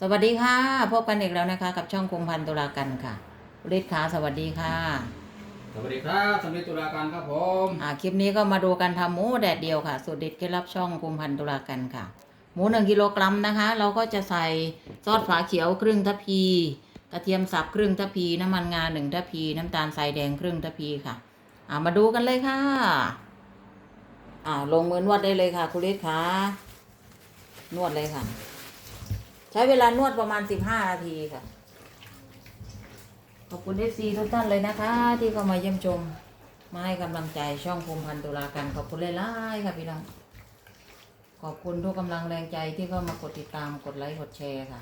สวัสดีค่ะ พบกันอีกแล้วนะคะ กับช่องคุมพันตุลากันค่ะฤทธิ์ขาสวัสดีค่ะ สวัสดีครับสำลิดตุลาการครับผมอ่าคลิปนี้ก็มาดูการทำหมูแดดเดียวค่ะ สูตรเด็ดเคล็ดลับช่องคุมพันตุลากันค่ะ หมูหนึ่งกิโลกรัมนะคะ เราก็จะใส่ซอสฝาเขียวครึ่งทัพพี กระเทียมสับครึ่งทัพพี น้ำมันงาหนึ่งทัพพี น้ำตาลทรายแดงครึ่งทัพพีค่ะ อ่ามาดูกันเลยค่ะอ่าลงมือนวดได้เลยค่ะคุณฤทธิ์ค่ะนวดเลยค่ะ ใช้เวลานวดประมาณสิบห้านาทีค่ะ ขอบคุณเอฟซีทุกท่านเลยนะคะ ที่เข้ามาเยี่ยมชม มาให้กำลังใจช่องภูมิพันธ์ตุลาการขอบคุณเลยล่ๆค่ะพี่น้อง ขอบคุณทุกกำลังแรงใจที่เข้ามากดติดตามกดไลค์กดแชร์ค่ะ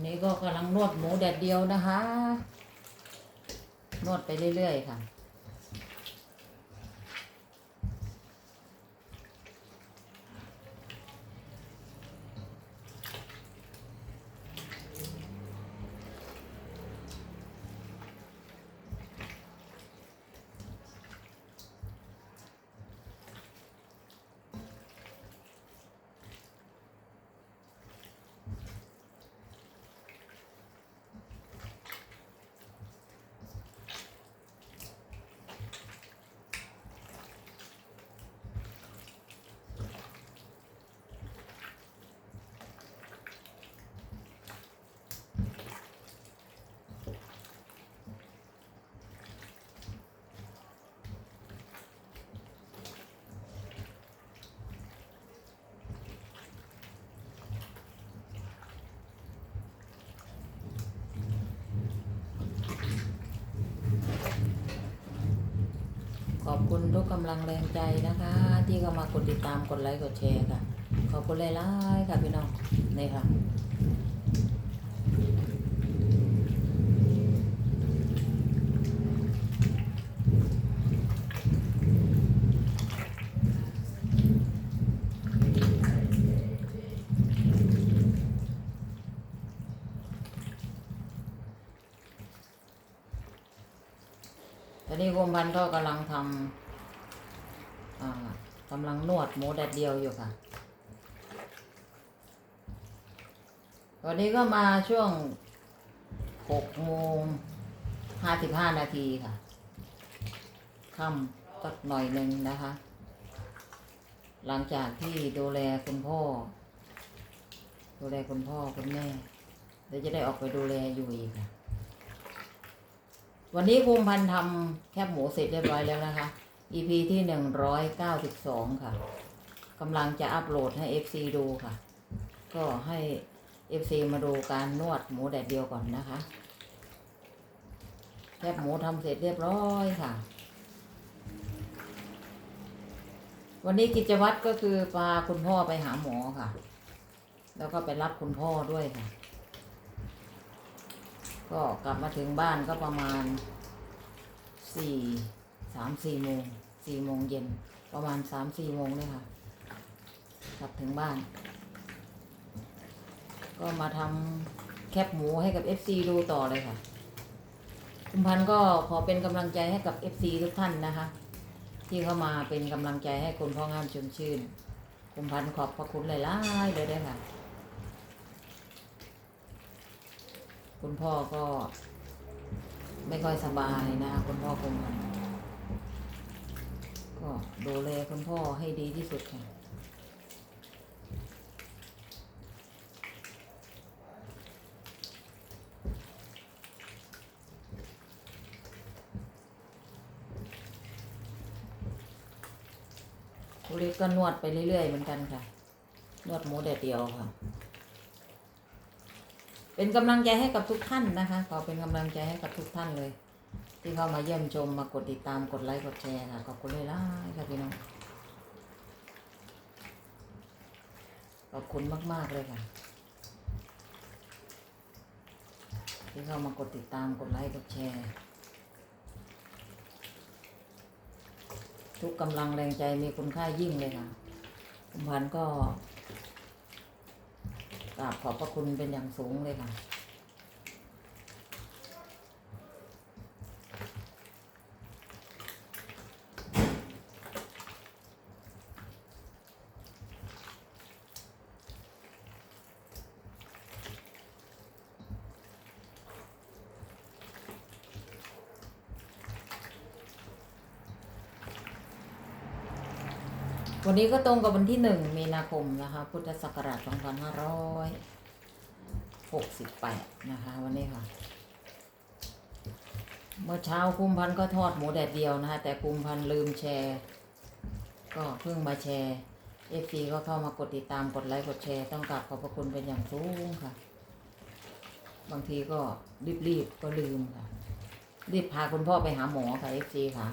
นนี้ก็กำลังนวดหมูแดดเดียวนะคะ นวดไปเรื่อยๆค่ะ คุณทุกกำลังแรงใจนะคะ ที่เข้ามากดติดตามกดไลค์กดแชร์ค่ะ ขอบคุณหลายๆค่ะพี่น้องนี่ค่ะตอนนี้คุมพันธ์ก็กำลังทำ กำลังนวดหมูแดดเดียวอยู่ค่ะ วันนี้ก็มาช่วงหกโมงห้าสิบห้านาทีค่ะค่ำสักหน่อยหนึ่งนะคะ หลังจากที่ดูแลคุณพ่อ ดูแลคุณพ่อคุณแม่เดี๋ยวจะได้ออกไปดูแลอยู่อีกค่ะ วันนี้ภูมิพันธ์ทำแคบหมูเสร็จเรียบร้อยแล้วนะคะ EP ที่หนึ่งร้อยเก้าสิบสองค่ะกำลังจะอัปโหลดให้ FC ดูค่ะ ก็ให้ FC มาดูการนวดหมูแดดเดียวก่อนนะคะแคบหมูทำเสร็จเรียบร้อยค่ะ วันนี้กิจวัตรก็คือพาคุณพ่อไปหาหมอค่ะ แล้วก็ไปรับคุณพ่อด้วยค่ะ ก็กลับมาถึงบ้านก็ประมาณสี่ สามสี่โมงสี่โมงเย็น ประมาณสามสี่โมงเนี่ยค่ะกลับถึงบ้าน ก็มาทำแคบหมูให้กับ FC ดูต่อเลยค่ะ คุณพันธ์ก็ขอเป็นกำลังใจให้กับ FC ทุกท่านนะคะ ที่เข้ามาเป็นกำลังใจให้คุณพ่องามชมชื่น คุณพันธ์ขอบพระคุณหลายๆเลยด้วยค่ะ คุณพ่อก็ไม่ค่อยสบายนะคุณพ่อคง ก็ดูแลคุณพ่อให้ดีที่สุดค่ะคุณเล็กก็นวดไปเรื่อยๆเหมือนกันค่ะ นวดหมูแดดเดียวค่ะ เป็นกำลังใจให้กับทุกท่านนะคะ ขอเป็นกำลังใจให้กับทุกท่านเลย ที่เข้ามาเยี่ยมชมมากดติดตามกดไลค์กดแชร์ค่ะขอบคุณเลยล่ะค่ะพี่น้องขอบคุณมาก ๆ เลยค่ะ ที่เข้ามากดติดตามกดไลค์กดแชร์ ทุกกำลังแรงใจมีคุณค่ายิ่งเลยค่ะคุณพันก็กราบขอบพระคุณเป็นอย่างสูงเลยค่ะ วันนี้ก็ตรงกับวันที่หนึ่งมีนาคมนะคะ พุทธศักราช2568 นะคะ วันนี้ค่ะ เมื่อเช้าคุมพันธ์ก็ทอดหมูแดดเดียวนะคะ แต่คุมพันธ์ลืมแชร์ ก็เพิ่งมาแชร์เอฟซีก็เข้ามากดติดตามกดไลค์กดแชร์ต้องกราบขอบพระคุณเป็นอย่างสูงค่ะ บางทีก็รีบๆก็ลืมค่ะ รีบพาคุณพ่อไปหาหมอค่ะเอฟซีค่ะ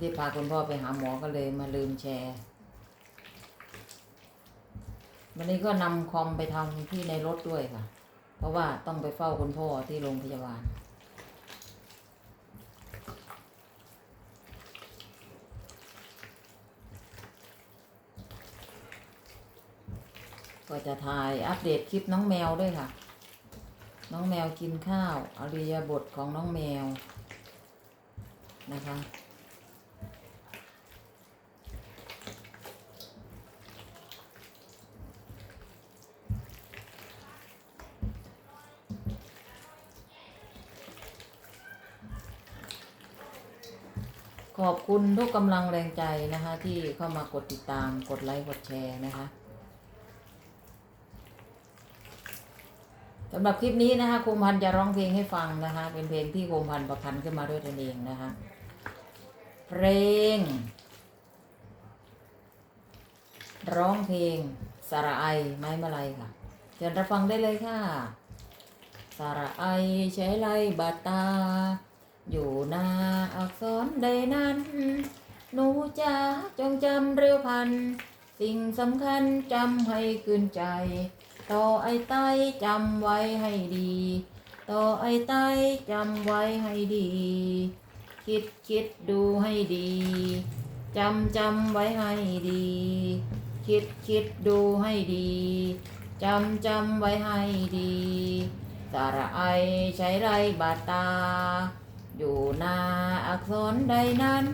รีบพาคุณพ่อไปหาหมอก็เลยมาลืมแชร์ วันนี้ก็นำคอมไปทำที่ในรถด้วยค่ะ เพราะว่าต้องไปเฝ้าคุณพ่อที่โรงพยาบาล ก็จะถ่ายอัปเดตคลิปน้องแมวด้วยค่ะ น้องแมวกินข้าว อริยบทของน้องแมวนะคะ ขอบคุณทุกกำลังแรงใจนะคะ ที่เข้ามากดติดตามกดไลค์กดแชร์นะคะสำหรับคลิปนี้นะคะคมพันจะร้องเพลงให้ฟังนะคะ เป็นเพลงที่คมพันประพันธ์ขึ้นมาด้วยตนเองนะคะ เพลง ร้องเพลงสระไอไม้มาลัยค่ะเชิญรับฟังได้เลยค่ะสระไอใช้ไลบาตา อยู่หน้าอักษรใดนั้น หนูจะจงจำเร็วพัน สิ่งสำคัญจำให้ขึ้นใจ ต่อไอ้ใต้จำไว้ให้ดี ต่อไอ้ใต้จำไว้ให้ดี คิดคิดดูให้ดีจำจำไว้ให้ดี คิดคิดดูให้ดีจำจำไว้ให้ดี สระไอใช้ไรบาตา อยู่หน้าอักษรใดนั้น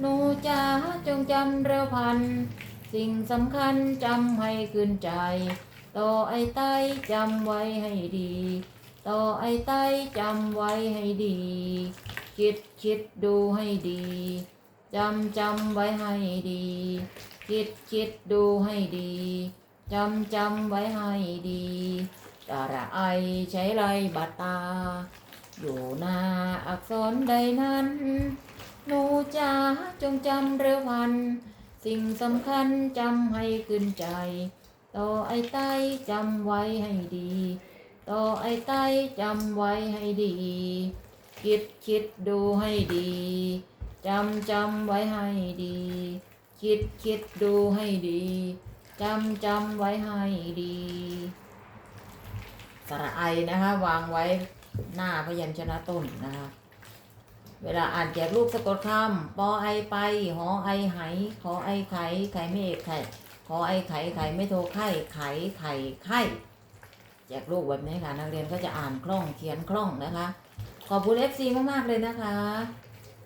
หนูจะจงจำเร็วพัน สิ่งสำคัญจำให้ขึ้นใจ ต่อไอ้ใต้จำไว้ให้ดี ต่อไอ้ใต้จำไว้ให้ดี คิดคิดดูให้ดีจำจำไว้ให้ดี คิดคิดดูให้ดีจำจำไว้ให้ดีตระไอใช้ไรบัตตา อยู่หน้าอักษรใดนั้น หนูจะจงจำเร็วพัน สิ่งสำคัญจำให้ขึ้นใจ ต่อไอ้ใต้จำไว้ให้ดี ต่อไอ้ใต้จำไว้ให้ดี คิดคิดดูให้ดีจำจำไว้ให้ดี คิดคิดดูให้ดีจำจำไว้ให้ดี สระไอนะคะวางไว้ หน้าพยัญชนะต้นนะคะ เวลาอ่านแจกรูปสะกดคำปอไอไป หอไอไหขอไอไข่ไข่ไม่เอกไข่ขอไอไข่ไข่ไม่โทรไข่ไข่ไข่ไข่แจกรูปแบบนี้ค่ะนักเรียนก็จะอ่านคล่องเขียนคล่องนะคะ ขอบคุณเอฟซีมากๆเลยนะคะ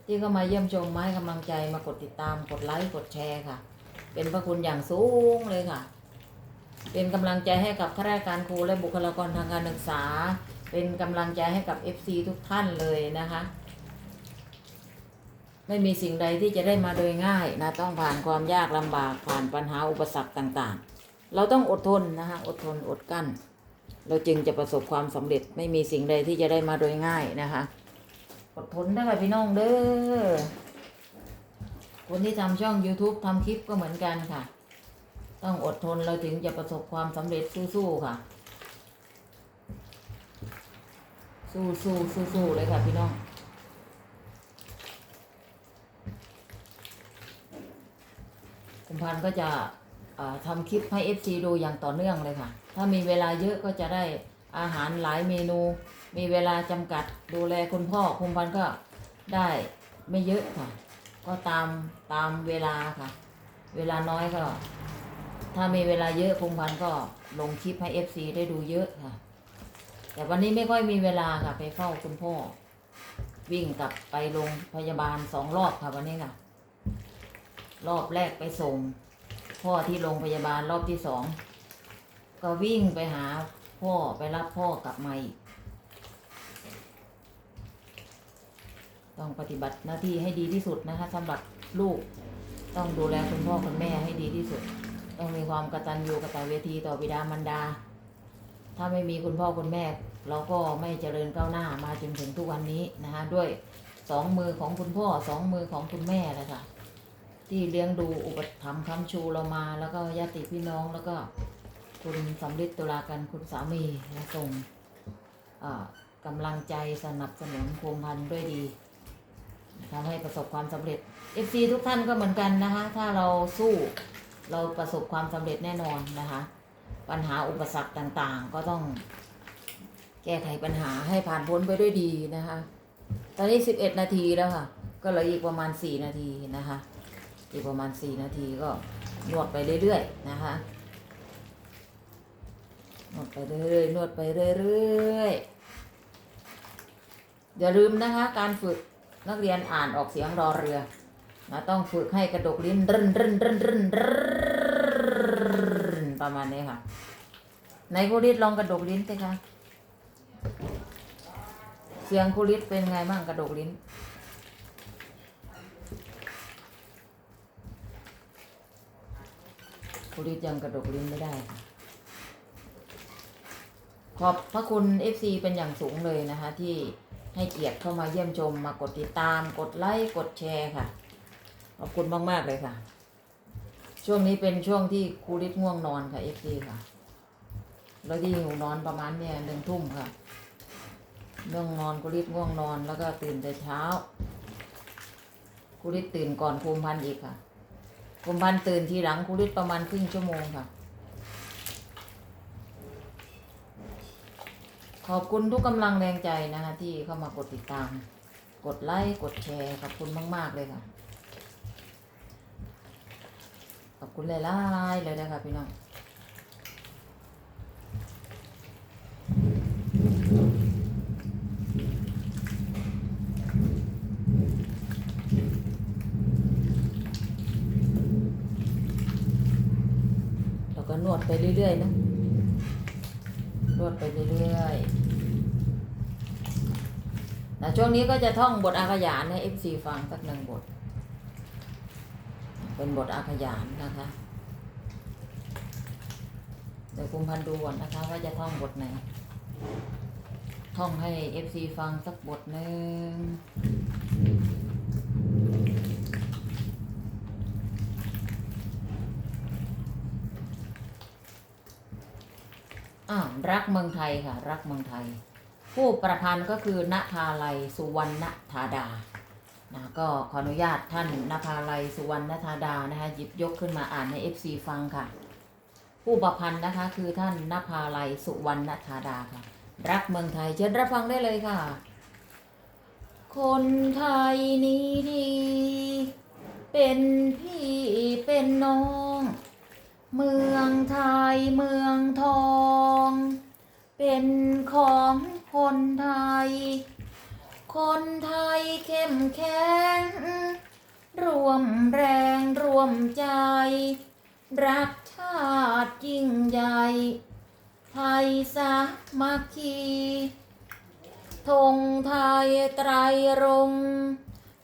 ที่เข้ามาเยี่ยมชมมาให้กำลังใจมากดติดตามกดไลค์กดแชร์ค่ะ เป็นพระคุณอย่างสูงเลยค่ะ เป็นกำลังใจให้กับข้าราชการครูและบุคลากรทางการศึกษา เป็นกำลังใจให้กับ FC ทุกท่านเลยนะคะ ไม่มีสิ่งใดที่จะได้มาโดยง่ายนะต้องผ่านความยากลำบากผ่านปัญหาอุปสรรคต่างๆ เราต้องอดทนนะคะอดทนอดกั้น เราจึงจะประสบความสำเร็จไม่มีสิ่งใดที่จะได้มาโดยง่ายนะคะ อดทนได้ค่ะพี่น้องเด้อคนที่ทำช่อง YouTube ทำคลิปก็เหมือนกันค่ะ ต้องอดทนเราถึงจะประสบความสำเร็จสู้ๆค่ะ สู้สู้สู้สู้เลยค่ะพี่น้องคุณพันก็จะทำคลิปให้ FC ดูอย่างต่อเนื่องเลยค่ะ ถ้ามีเวลาเยอะก็จะได้อาหารหลายเมนู มีเวลาจำกัดดูแลคุณพ่อคุณพันก็ได้ไม่เยอะค่ะ ก็ตามตามเวลาค่ะ เวลาน้อยก็ ถ้ามีเวลาเยอะพงพันก็ลงคลิปให้เอฟซีได้ดูเยอะค่ะ แต่วันนี้ไม่ค่อยมีเวลาค่ะ ไปเฝ้าคุณพ่อ วิ่งกลับไปโรงพยาบาลสองรอบค่ะวันนี้ค่ะ รอบแรกไปส่ง พ่อที่โรงพยาบาลรอบที่สอง ก็วิ่งไปหาพ่อไปรับพ่อกลับมาอีกต้องปฏิบัติหน้าที่ให้ดีที่สุดนะคะสำหรับลูก ต้องดูแลคุณพ่อคุณแม่ให้ดีที่สุด ต้องมีความกตัญญูกตเวทีต่อบิดามารดา ถ้าไม่มีคุณพ่อคุณแม่ เราก็ไม่เจริญก้าวหน้ามาจนถึงทุกวันนี้นะคะด้วยสองมือของคุณพ่อสองมือของคุณแม่แหละค่ะ ที่เลี้ยงดูอุปถัมภ์คำชูเรามา แล้วก็ญาติพี่น้องแล้วก็คุณสำลิดตุลากันคุณสามีและส่งอ่ากำลังใจสนับสนุนโคมพันด้วยดีทำให้ประสบความสำเร็จ FC ทุกท่านก็เหมือนกันนะคะ ถ้าเราสู้เราประสบความสำเร็จแน่นอนนะคะ ปัญหาอุปสรรคต่างๆ ก็ต้องแก้ไขปัญหาให้ผ่านพ้นไปด้วยดีนะคะ ตอนนี้11นาทีแล้วค่ะ ก็เหลืออีกประมาณ4นาทีนะคะ อีกประมาณ4นาทีก็นวดไปเรื่อยๆนะคะ นวดไปเรื่อยๆ นวดไปเรื่อยๆ อย่าลืมนะคะ การฝึกนักเรียนอ่านออกเสียงรอเรือนะต้องฝึกให้กระดกลิ้นรึนรึนรึนรึนรึน ประมาณนี้ค่ะไหนคุรูฤทธิ์ลองกระดกลิ้นสิคะเสียงคุรูฤทธิ์เป็นไงบ้างกระดกลิ้น คุรูฤทธิ์ยังกระดกลิ้นไม่ได้ค่ะขอบพระคุณ FC เป็นอย่างสูงเลยนะคะ ที่ให้เกียรติเข้ามาเยี่ยมชมมากดติดตาม กดไลค์กดแชร์ค่ะ ขอบคุณมาก ๆ เลยค่ะ ช่วงนี้เป็นช่วงที่ครูฤทธิ์ง่วงนอนค่ะ FC ค่ะแล้วที่หิวนอนประมาณเนี่ยหนึ่งทุ่มค่ะเรื่องนอนครูฤทธิ์ง่วงนอนแล้วก็ตื่นแต่เช้าครูฤทธิ์ตื่นก่อนภูมิพันธ์อีกค่ะภูมิพันธ์ตื่นทีหลังครูฤทธิ์ประมาณครึ่งชั่วโมงค่ะ ขอบคุณทุกกำลังแรงใจนะคะที่เข้ามากดติดตาม กดไลค์กดแชร์ขอบคุณมาก ๆ เลยค่ะ ข อบคุณหลายๆเลยนะคะพี่น้องแล้วก็นวดไปเรื่อยๆนะนวดไปเรื่อยๆแต่ช่วงนี้ก็จะท่องบทอาขยานให้ FC ฟังสักหนึ่งบท เป็นบทอาขยานนะคะเดี๋ยวคุณพันดูก่อนนะคะ ว่าจะท่องบทไหน ท่องให้ FC ฟังสักบทหนึ่งอ่ารักเมืองไทยค่ะ รักเมืองไทย ผู้ประพันธ์ก็คือณภาลัยสุวรรณธาดา นะก็ขออนุญาตท่านณภาลัยสุวรรณธาดานะคะหยิบยกขึ้นมาอ่านให้ FC ฟังค่ะ ผู้ประพันธ์นะคะคือท่านณภาลัยสุวรรณธาดาค่ะ รักเมืองไทยเชิญรับฟังได้เลยค่ะ คนไทยนี้ดีเป็นพี่เป็นน้อง เมืองไทยเมืองทอง เป็นของคนไทย คนไทยเข้มแข็งรวมแรงรวมใจ รักชาติยิ่งใหญ่ ไทยสามัคคีธงไทยไตรรง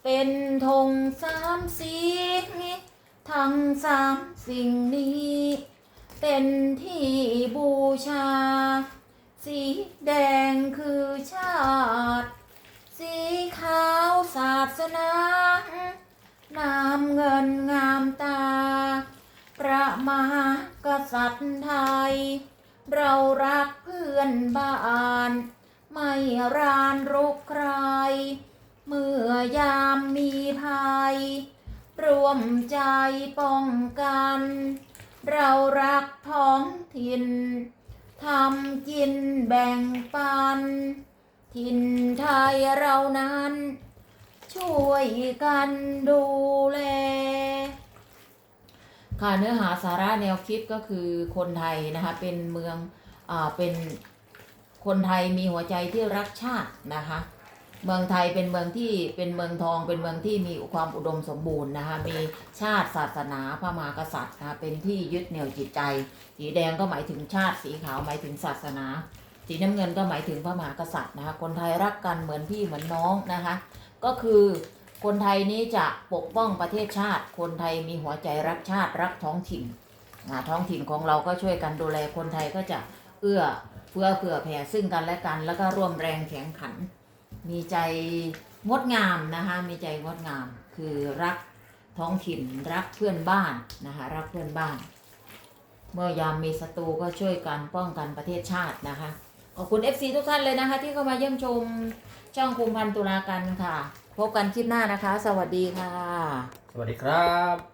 เป็นธงสามสีทั้งสามสิ่งนี้ เป็นที่บูชา สีแดงคือชาติ สีขาวศาสนาน้ำเงินงามตา พระมหากษัตริย์ไทย เรารักเพื่อนบ้าน ไม่รานรุกใคร เมื่อยามมีภัยรวมใจป้องกัน เรารักท้องถิ่นทำกินแบ่งปัน ถิ่นไทยเรานั้น ช่วยกันดูแล ค่ะเนื้อหาสาระแนวคิดก็คือคนไทยนะคะ เป็นเมืองอ่าเป็นคนไทยมีหัวใจที่รักชาตินะคะ เมืองไทยเป็นเมืองที่เป็นเมืองทอง เป็นเมืองที่มีความอุดมสมบูรณ์นะคะมีชาติศาสนาพระมหากษัตริย์นะคะเป็นที่ยึดเหนี่ยวจิตใจ สีแดงก็หมายถึงชาติสีขาวหมายถึงศาสนา สีน้ำเงินก็หมายถึงพระมหากษัตริย์นะคะ คนไทยรักกันเหมือนพี่เหมือนน้องนะคะ ก็คือคนไทยนี้จะปกป้องประเทศชาติ คนไทยมีหัวใจรักชาติรักท้องถิ่นท้องถิ่นของเราก็ช่วยกันดูแลคนไทยก็จะเอื้อเพื่อเผื่อแผ่ซึ่งกันและกัน แล้วก็ร่วมแรงแข็งขัน มีใจงดงามนะคะมีใจงดงามคือรักท้องถิ่นรักเพื่อนบ้านนะคะรักเพื่อนบ้าน เมื่อยามมีศัตรูก็ช่วยกันป้องกันประเทศชาตินะคะ ขอบคุณ FC ทุกท่านเลยนะคะ ที่เข้ามาเยี่ยมชมช่องภูมิพันตุลากันค่ะ พบกันคลิปหน้านะคะ สวัสดีค่ะ สวัสดีครับ